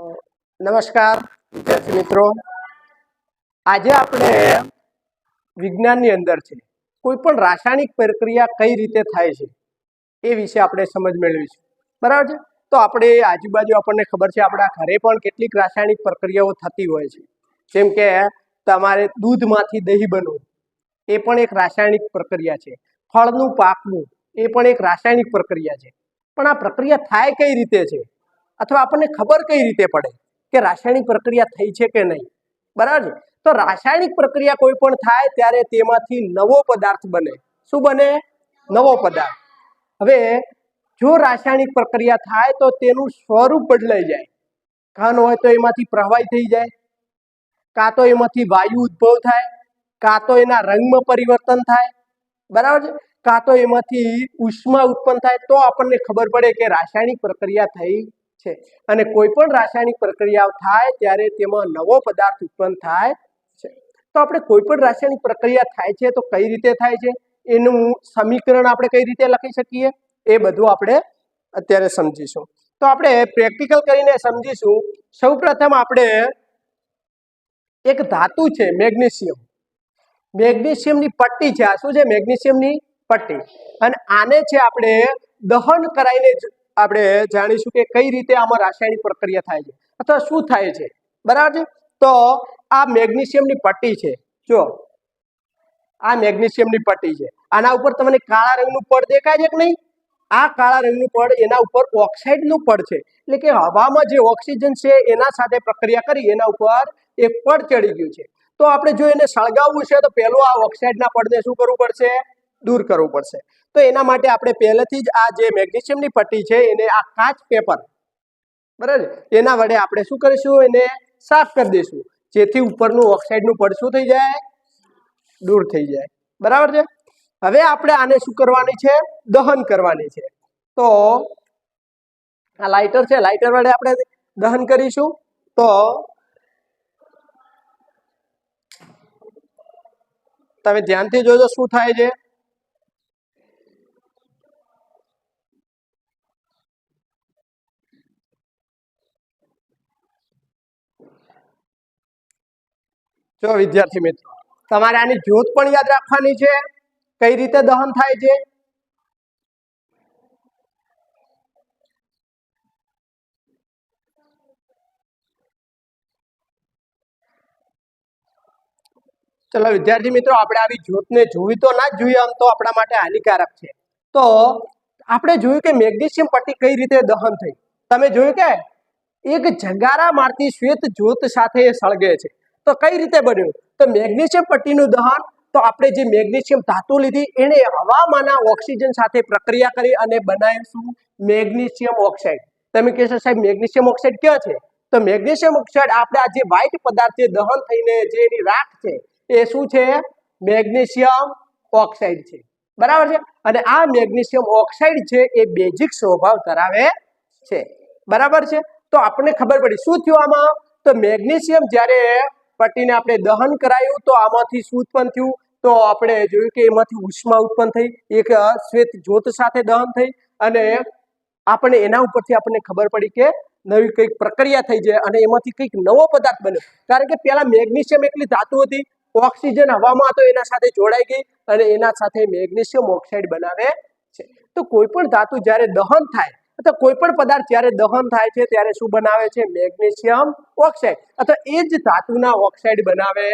નમસ્કાર, વિદ્યાર્થી મિત્રો. આજે આપણે વિજ્ઞાનની અંદર છે. કોઈ પણ રાસાયણિક પ્રક્રિયા કઈ રીતે થાય છે, એ વિશે આપણે સમજ મેળવીશું. બરાબર છે? તો આપણે આજુબાજુ આપણને ખબર છે, આપણા ઘરે પણ કેટલીક રાસાયણિક પ્રક્રિયાઓ થતી હોય છે. જેમ કે તમારે દૂધમાંથી દહીં બનવું, એ પણ એક રાસાયણિક પ્રક્રિયા છે. ફળનું પાકવું, એ પણ એક રાસાયણિક પ્રક્રિયા છે. પણ આ પ્રક્રિયા થાય કઈ રીતે છે? અથવા આપણને ખબર કઈ રીતે પડે કે રાસાયણિક પ્રક્રિયા થઈ છે કે નહીં? બરાબર? તો રાસાયણિક પ્રક્રિયા કોઈ પણ થાય ત્યારે તેમાંથી નવો પદાર્થ બને. શું બને? નવો પદાર્થ. હવે જો રાસાયણિક પ્રક્રિયા થાય તો તેનું સ્વરૂપ બદલાઈ જાય. ઘન હોય તો એમાંથી પ્રવાહી થઈ જાય. કાં તો એમાંથી વાયુ ઉદ્ભવ થાય. કાં તો એના રંગમાં પરિવર્તન થાય. બરાબર? કાં તો એમાંથી ઉષ્મા ઉત્પન્ન થાય. તો આપણને ખબર પડે કે રાસાયણિક પ્રક્રિયા થઈ છે. અને કોઈ પણ રાસાયણિક પ્રક્રિયા થાય ત્યારે તેમાં નવો પદાર્થ ઉત્પન્ન થાય છે. તો આપણે કોઈ પણ રાસાયણિક પ્રક્રિયા થાય છે તો કઈ રીતે થાય છે? એનું સમીકરણ આપણે કઈ રીતે લખી શકીએ? એ બધું આપણે અત્યારે સમજીશું. તો આપણે પ્રેક્ટિકલ કરીને સમજીશું. સૌપ્રથમ આપણે એક ધાતુ છે, મેગ્નેશિયમ. મેગ્નેશિયમની પટ્ટી છે. આ શું છે? મેગ્નેશિયમની પટ્ટી. અને આને છે આપણે દહન કરાવીને આપણે જાણીશું કે કઈ રીતે આમાં રાસાયણિક પ્રક્રિયા થાય છે. અથવા શું થાય છે? બરાબર? છે તો આ મેગ્નેશિયમની પટ્ટી છે. જો, આ મેગ્નેશિયમની પટ્ટી છે. આના ઉપર તમને કાળા રંગનું પડ દેખાય છે કે નહીં? આ કાળા રંગનું પડ એના ઉપર ઓક્સાઇડનું પડ છે. એટલે કે હવામાં જે ઓક્સિજન છે એના સાથે પ્રક્રિયા કરી એના ઉપર એક પડ ચડી ગયું છે. તો આપણે જો એને સળગાવવું છે તો પહેલું આ ઓક્સાઇડના પડને શું કરવું પડશે? દૂર કરવું પડશે. તો એના માટે આપણે પહેલેથી જ આ જે મેગ્નેશિયમની પટ્ટી છે, એને આ કાચ પેપર, બરાબર? એના વડે આપણે શું કરીશું? એને સાફ કરી દઈશું. જેથી ઉપરનું ઓક્સાઇડનું પડ શું થઈ જાય? દૂર થઈ જાય. બરાબર છે? હવે આપણે આને શું કરવાની છે? દહન કરવાની છે. તો આ લાઇટર છે, લાઇટર વડે આપણે દહન કરીશું. તો તમે ધ્યાનથી જોજો શું થાય છે. જો વિદ્યાર્થી મિત્રો, તમારે આની જ્યોત પણ યાદ રાખવાની છે. કઈ રીતે દહન થાય છે? ચલો વિદ્યાર્થી મિત્રો, આપણે આવી જ્યોતને જોવી તો ના જ જોઈએ આમ તો આપણા માટે હાનિકારક છે. તો આપણે જોયું કે મેગ્નેશિયમ પટ્ટી કઈ રીતે દહન થઈ? તમે જોયું કે એક જગારા મારતી શ્વેત જ્યોત સાથે સળગે છે. તો કઈ રીતે બન્યું? તો મેગ્નેશિયમ પટ્ટીનું દહન, તો આપણે જે મેગ્નેશિયમ ધાતુ લીધી, એને હવામાંના ઓક્સિજન સાથે પ્રક્રિયા કરી અને બનાવીશું મેગ્નેશિયમ ઓક્સાઇડ. તમે કહેશો, સાહેબ, મેગ્નેશિયમ ઓક્સાઇડ ક્યાં છે? તો મેગ્નેશિયમ ઓક્સાઇડ આપણે આ જે વ્હાઇટ પદાર્થ જે દહન થઈને જે એની રાખ છે, એ શું છે? મેગ્નેશિયમ ઓક્સાઇડ છે. બરાબર છે? અને આ મેગ્નેશિયમ ઓક્સાઇડ છે, એ બેઝિક સ્વભાવ ધરાવે છે. બરાબર છે? તો આપણને ખબર પડી, શું થયું આમાં? તો મેગ્નેશિયમ જ્યારે પટ્ટીને આપણે દહન કરાયું તો આમાંથી શું ઉત્પન્ન થયું. તો આપણે જોયું કે એમાંથી ઉષ્મા ઉત્પન્ન થઈ, એક શ્વેત જ્યોત સાથે દહન થઈ અને આપણે એના ઉપરથી આપણને ખબર પડી કે નવી કંઈક પ્રક્રિયા થઈ જાય અને એમાંથી કંઈક નવો પદાર્થ બન્યો. કારણ કે પહેલા મેગ્નેશિયમ એટલી ધાતુ હતી, ઓક્સિજન હવામાં હતો એના સાથે જોડાઈ ગઈ અને એના સાથે મેગ્નેશિયમ ઓક્સાઇડ બનાવે છે. તો કોઈ પણ ધાતુ જ્યારે દહન થાય અથવા કોઈ પણ પદાર્થ જ્યારે દહન થાય છે, ત્યારે શું બનાવે છે? Magnesium oxide. અથવા એ જ ધાતુના ઓક્સાઇડ બનાવે